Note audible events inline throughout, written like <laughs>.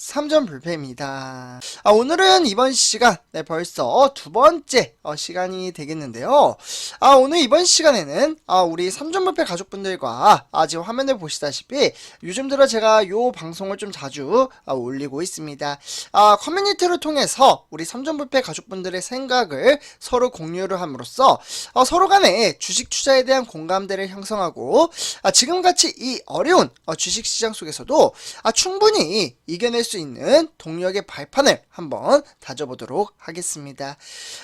삼전 불패입니다. 아, 오늘은 이번 시간, 네, 벌써 두 번째 어, 시간이 되겠는데요. 아, 오늘 이번 시간에는 아, 우리 삼전 불패 가족분들과 아, 지금 화면을 보시다시피 요즘 들어 제가 요 방송을 좀 자주 아, 올리고 있습니다. 아, 커뮤니티를 통해서 우리 삼전 불패 가족분들의 생각을 서로 공유를 함으로써 어, 서로 간에 주식 투자에 대한 공감대를 형성하고 아, 지금같이 이 어려운 어, 주식 시장 속에서도 아, 충분히 이겨낼 수 있는 동력의 발판을 한번 다져보도록 하겠습니다.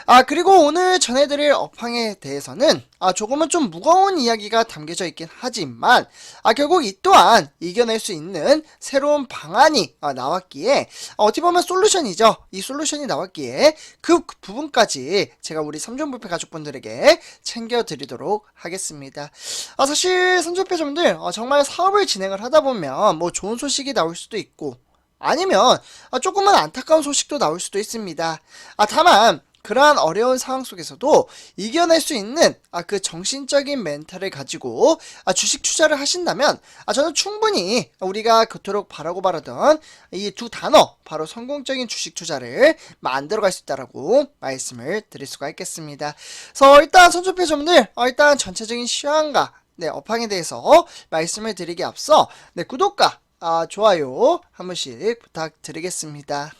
아 그리고 오늘 전해드릴 업황에 대해서는 아 조금은 좀 무거운 이야기가 담겨져 있긴 하지만 아 결국 이 또한 이겨낼 수 있는 새로운 방안이 아, 나왔기에 아, 어떻게 보면 솔루션이죠. 이 솔루션이 나왔기에 그 부분까지 제가 우리 삼존불패 가족분들에게 챙겨드리도록 하겠습니다. 아 사실 삼존패점들 어, 정말 사업을 진행을 하다 보면 뭐 좋은 소식이 나올 수도 있고 아니면 아, 조금은 안타까운 소식도 나올 수도 있습니다. 아, 다만 그러한 어려운 상황 속에서도 이겨낼 수 있는 아, 그 정신적인 멘탈을 가지고 아, 주식 투자를 하신다면 아, 저는 충분히 우리가 그토록 바라고 바라던 이 두 단어 바로 성공적인 주식 투자를 만들어갈 수 있다라고 말씀을 드릴 수가 있겠습니다. 그래서 일단 선조표 점들 어, 일단 전체적인 시황과 네, 업황에 대해서 말씀을 드리기 앞서 네, 구독과 아, 좋아요 한 번씩 부탁드리겠습니다.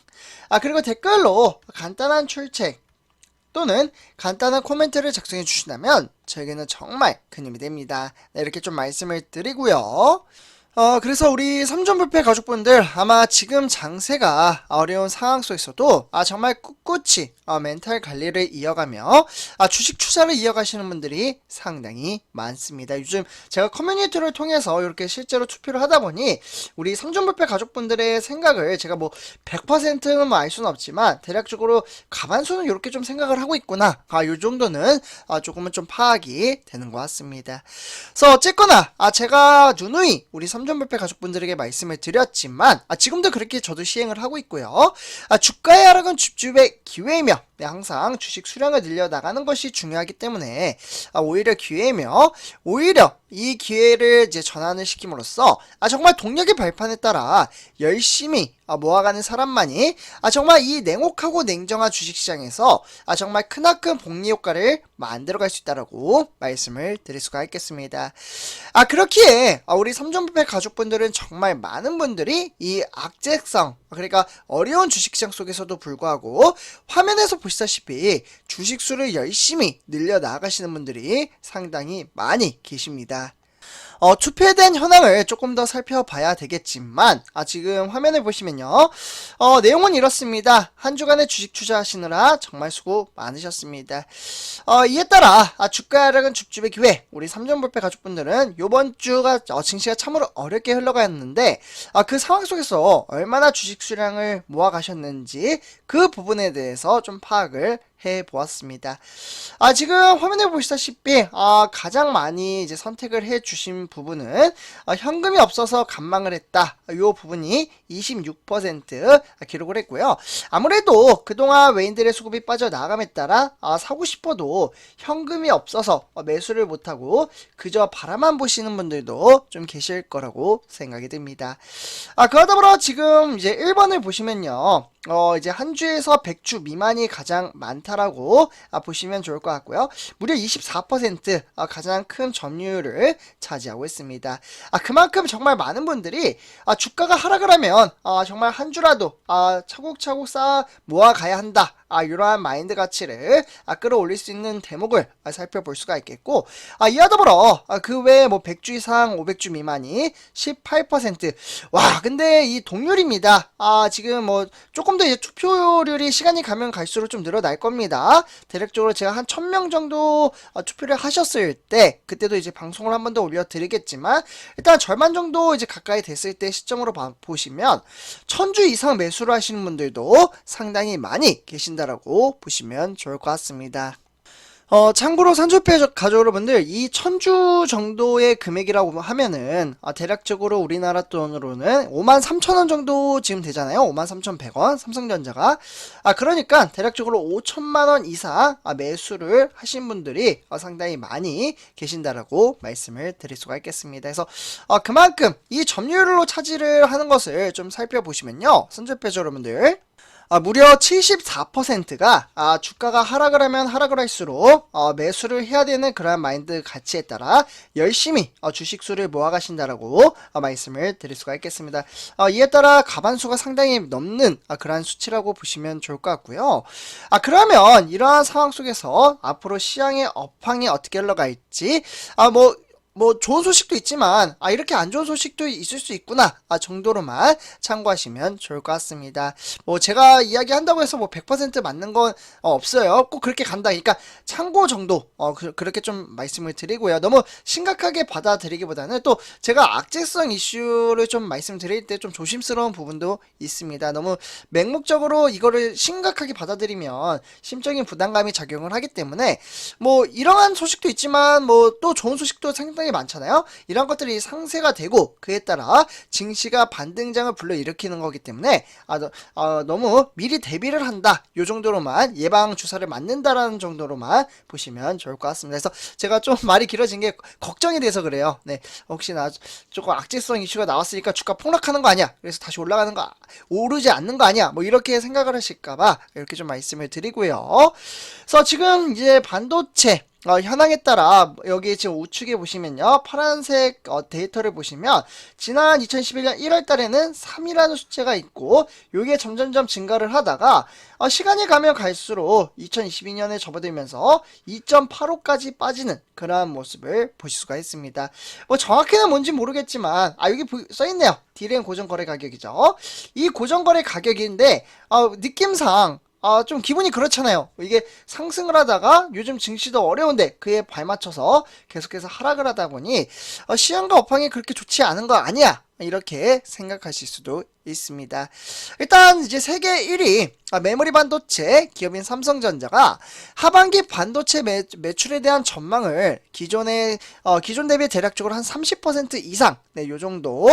아, 그리고 댓글로 간단한 출첵 또는 간단한 코멘트를 작성해 주신다면 저에게는 정말 큰 힘이 됩니다. 네, 이렇게 좀 말씀을 드리고요. 어, 그래서 우리 삼존불패 가족분들 아마 지금 장세가 어려운 상황 속에서도 아, 정말 꿋꿋이 어, 멘탈 관리를 이어가며 아, 주식 투자를 이어가시는 분들이 상당히 많습니다. 요즘 제가 커뮤니티를 통해서 이렇게 실제로 투표를 하다 보니 우리 삼존불패 가족분들의 생각을 제가 뭐 100%는 뭐 알 수는 없지만 대략적으로 가반수는 이렇게 좀 생각을 하고 있구나. 아, 요 정도는 아, 조금은 좀 파악이 되는 것 같습니다. 그래서 어쨌거나 아, 제가 누누이 우리 삼존불패 가족분들에게 말씀을 드렸지만 아, 지금도 그렇게 저도 시행을 하고 있고요. 아, 주가의 하락은 집주의 기회이며 네, 항상 주식 수량을 늘려 나가는 것이 중요하기 때문에 아, 오히려 기회이며 오히려 이 기회를 이제 전환을 시킴으로써 아 정말 동력의 발판에 따라 열심히 아, 모아가는 사람만이 아 정말 이 냉혹하고 냉정한 주식시장에서 아 정말 크나큰 복리 효과를 만들어갈 수 있다라고 말씀을 드릴 수가 있겠습니다. 아 그렇기에 아, 우리 삼존부패 가족분들은 정말 많은 분들이 이 악재성 그러니까 어려운 주식시장 속에서도 불구하고 화면에서 보시다시피 주식수를 열심히 늘려 나가시는 분들이 상당히 많이 계십니다. 어, 대한 현황을 조금 더 살펴봐야 되겠지만, 아, 지금 화면을 보시면요. 어, 내용은 이렇습니다. 한 주간의 주식 투자하시느라 정말 수고 많으셨습니다. 어, 이에 따라, 아, 주가 하락은 줍줍의 기회. 우리 삼전불패 가족분들은 요번 주가, 어, 증시가 참으로 어렵게 흘러갔는데, 아, 그 상황 속에서 얼마나 주식 수량을 모아 가셨는지 그 부분에 대해서 좀 파악을 해 보았습니다. 아, 지금 화면에 보시다시피, 아, 가장 많이 이제 선택을 해 주신 부분은, 아, 현금이 없어서 간망을 했다. 이 부분이 26% 기록을 했고요. 아무래도 그동안 외인들의 수급이 빠져나감에 따라, 아, 사고 싶어도 현금이 없어서 매수를 못하고, 그저 바라만 보시는 분들도 좀 계실 거라고 생각이 듭니다. 아, 그러다 보러 지금 이제 1번을 보시면요. 어, 이제 한 주에서 100주 미만이 가장 많다라고 아, 보시면 좋을 것 같고요. 무려 24% 아, 가장 큰 점유율을 차지하고 있습니다. 아, 그만큼 정말 많은 분들이 아, 주가가 하락을 하면 아, 정말 한 주라도 아, 차곡차곡 쌓아 모아가야 한다. 아, 이러한 마인드 가치를 아, 끌어올릴 수 있는 대목을 아, 살펴볼 수가 있겠고, 아, 이와 더불어 아, 그 외에 뭐 100주 이상 500주 미만이 18%. 와, 근데 이 동률입니다. 아, 지금 뭐 조금 더 이제 투표율이 시간이 가면 갈수록 좀 늘어날 겁니다. 대략적으로 제가 한 1000명 정도 어, 투표를 하셨을 때, 그때도 이제 방송을 한 번 더 올려드리겠지만, 일단 절반 정도 이제 가까이 됐을 때 시점으로 봐, 보시면, 1000주 이상 매수를 하시는 분들도 상당히 많이 계신 다라고 보시면 좋을 것 같습니다. 어, 참고로 저- 가족 여러분들, 이 천주 정도의 금액이라고 하면은, 아, 대략적으로 우리나라 돈으로는 5만 3천 원 정도 지금 되잖아요. 5만 3,100원, 삼성전자가. 아, 그러니까 대략적으로 5천만 원 이상 아, 매수를 하신 분들이 어, 상당히 많이 계신다라고 말씀을 드릴 수가 있겠습니다. 그래서, 어, 그만큼 이 점유율로 차지를 하는 것을 좀 살펴보시면요. 산주페 여러분들. 아, 무려 74%가 아, 주가가 하락을 하면 하락을 할수록 어, 매수를 해야 되는 그러한 마인드 가치에 따라 열심히 어, 주식수를 모아가신다라고 어, 말씀을 드릴 수가 있겠습니다. 어, 이에 따라 가반수가 상당히 넘는 아, 그러한 수치라고 보시면 좋을 것 같고요. 아 그러면 이러한 상황 속에서 앞으로 시장의 업황이 어떻게 흘러갈지 아 뭐 뭐 좋은 소식도 있지만 아 이렇게 안 좋은 소식도 있을 수 있구나 아 정도로만 참고하시면 좋을 것 같습니다. 뭐 제가 이야기한다고 해서 뭐 100% 맞는 건 어, 없어요. 꼭 그렇게 간다. 그러니까 참고 정도 어 그, 렇게 좀 말씀을 드리고요. 너무 심각하게 받아들이기보다는 또 제가 악재성 이슈를 좀 말씀드릴 때 좀 조심스러운 부분도 있습니다. 너무 맹목적으로 이거를 심각하게 받아들이면 심적인 부담감이 작용을 하기 때문에 뭐 이러한 소식도 있지만 뭐 또 좋은 소식도 상당히 많잖아요. 이런 것들이 상세가 되고 그에 따라 증시가 반등장을 불러일으키는 거기 때문에 아, 너, 아, 너무 미리 대비를 한다. 요 정도로만 예방 주사를 맞는다라는 정도로만 보시면 좋을 것 같습니다. 그래서 제가 좀 <laughs> 말이 길어진 게 걱정이 돼서 그래요. 네, 혹시나 조금 악재성 이슈가 나왔으니까 주가 폭락하는 거 아니야? 그래서 다시 올라가는 거 오르지 않는 거 아니야? 뭐 이렇게 생각을 하실까봐 이렇게 좀 말씀을 드리고요. 그래서 지금 이제 반도체 어, 현황에 따라 여기 지금 우측에 보시면요 파란색 어, 데이터를 보시면 지난 2011년 1월 달에는 3이라는 숫자가 있고 요게 점점점 증가를 하다가 어, 시간이 가면 갈수록 2022년에 접어들면서 2.85까지 빠지는 그러한 모습을 보실 수가 있습니다. 뭐 정확히는 뭔지 모르겠지만 아 여기 보- 써있네요. 디램 고정거래 가격이죠. 이 고정거래 가격인데 어, 느낌상 아, 좀 기분이 그렇잖아요. 이게 상승을 하다가 요즘 증시도 어려운데 그에 발맞춰서 계속해서 하락을 하다 보니 어, 시장과 업황이 그렇게 좋지 않은 거 아니야. 이렇게 생각하실 수도 있습니다. 일단 이제 세계 1위 아, 메모리 반도체 기업인 삼성전자가 하반기 반도체 매, 매출에 대한 전망을 기존에 어, 기존 대비 대략적으로 한 30% 이상 네, 요 정도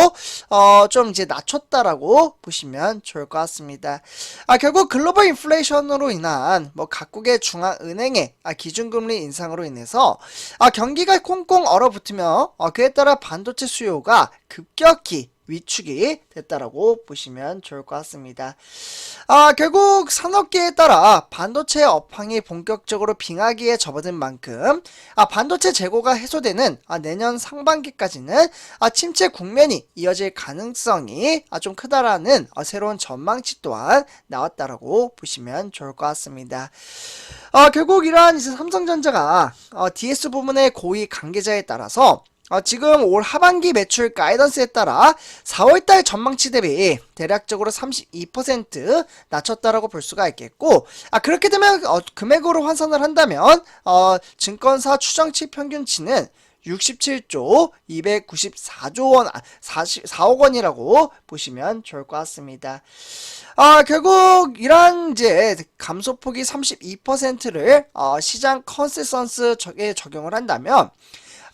어, 좀 이제 낮췄다라고 보시면 좋을 것 같습니다. 아, 결국 글로벌 인플레이션으로 인한 뭐 각국의 중앙 은행의 아, 기준금리 인상으로 인해서 아, 경기가 꽁꽁 얼어붙으며 어, 그에 따라 반도체 수요가 급격히 위축이 됐다라고 보시면 좋을 것 같습니다. 아, 결국 산업계에 따라 반도체 업황이 본격적으로 빙하기에 접어든 만큼 아, 반도체 재고가 해소되는 아, 내년 상반기까지는 아, 침체 국면이 이어질 가능성이 아, 좀 크다라는 아, 새로운 전망치 또한 나왔다라고 보시면 좋을 것 같습니다. 아, 결국 이러한 이제 삼성전자가 어, DS 부분의 고위 관계자에 따라서 어, 지금 올 하반기 매출 가이던스에 따라 4월달 전망치 대비 대략적으로 32% 낮췄다라고 볼 수가 있겠고, 아 그렇게 되면 어, 금액으로 환산을 한다면 어, 증권사 추정치 평균치는 67조 294조 원, 아, 44억 원이라고 보시면 좋을 것 같습니다. 아, 결국 이런 이제 감소폭이 32%를 어, 시장 컨센서스에 적용을 한다면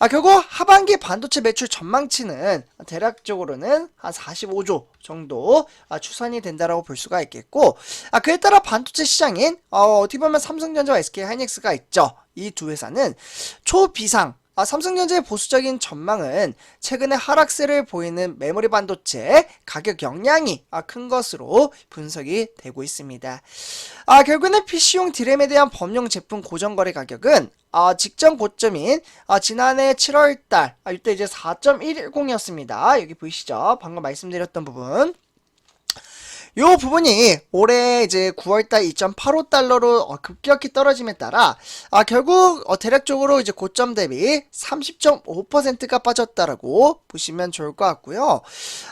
아, 결국 하반기 반도체 매출 전망치는 대략적으로는 한 45조 정도 아, 추산이 된다라고 볼 수가 있겠고, 아, 그에 따라 반도체 시장인 어, 어떻게 보면 삼성전자와 SK 하이닉스가 있죠. 이 두 회사는 초비상 아, 삼성전자의 보수적인 전망은 최근에 하락세를 보이는 메모리 반도체 가격 영향이 아, 큰 것으로 분석이 되고 있습니다. 아, 결국에는 PC용 디램에 대한 범용 제품 고정거래 가격은 아, 직전 고점인 아, 지난해 7월달 아, 이때 이제 4.110이었습니다. 여기 보이시죠? 방금 말씀드렸던 부분. 요 부분이 올해 이제 9월달 2.85달러로 어, 급격히 떨어짐에 따라 아 결국 어, 대략적으로 이제 고점 대비 30.5%가 빠졌다라고 보시면 좋을 것 같고요.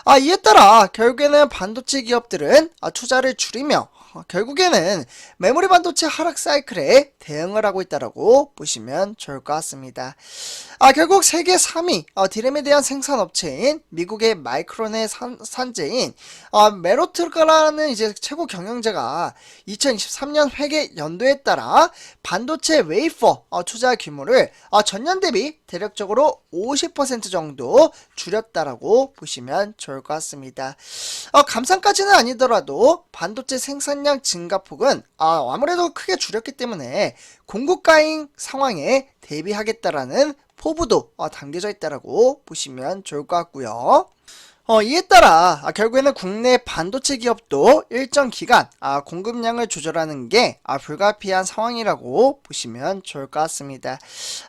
아 이에 따라 결국에는 반도체 기업들은 아, 투자를 줄이며 어, 결국에는 메모리 반도체 하락 사이클에 대응을 하고 있다라고 보시면 좋을 것 같습니다. 아, 결국 세계 3위 어, 디램에 대한 생산 업체인 미국의 마이크론의 산, 산재인 어, 메로트가 테슬라라는 이제 최고 경영자가 2023년 회계 연도에 따라 반도체 웨이퍼 어, 투자 규모를 어, 전년 대비 대략적으로 50% 정도 줄였다라고 보시면 좋을 것 같습니다. 어, 감산까지는 아니더라도 반도체 생산량 증가폭은 아, 아무래도 크게 줄였기 때문에 공급가잉 상황에 대비하겠다라는 포부도 어, 담겨져 있다라고 보시면 좋을 것 같고요. 어, 이에 따라 아, 결국에는 국내 반도체 기업도 일정 기간 아, 공급량을 조절하는 게 아, 불가피한 상황이라고 보시면 좋을 것 같습니다.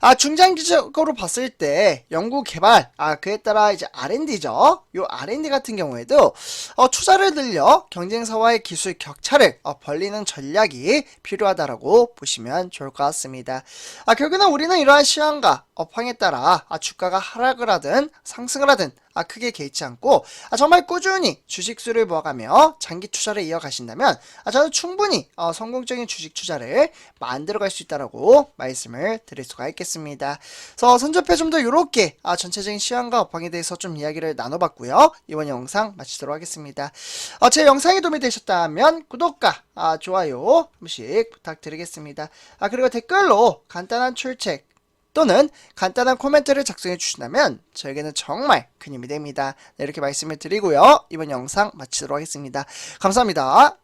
아, 중장기적으로 봤을 때 연구 개발 아, 그에 따라 이제 R&D죠. 요 R&D 같은 경우에도 어, 투자를 늘려 경쟁사와의 기술 격차를 어, 벌리는 전략이 필요하다라고 보시면 좋을 것 같습니다. 아, 결국에는 우리는 이러한 시황과 업황에 따라 아, 주가가 하락을 하든 상승을 하든 아, 크게 개의치 않고 아, 정말 꾸준히 주식수를 모아가며 장기 투자를 이어가신다면 아, 저는 충분히 어, 성공적인 주식 투자를 만들어갈 수 있다라고 말씀을 드릴 수가 있겠습니다. 그래서 선접해 좀더 이렇게 아, 전체적인 시황과 업황에 대해서 좀 이야기를 나눠봤고요. 이번 영상 마치도록 하겠습니다. 어, 제 영상이 도움이 되셨다면 구독과 아, 좋아요 한 번씩 부탁드리겠습니다. 아, 그리고 댓글로 간단한 출첵 또는 간단한 코멘트를 작성해 주신다면 저에게는 정말 큰 힘이 됩니다. 네, 이렇게 말씀을 드리고요. 이번 영상 마치도록 하겠습니다. 감사합니다.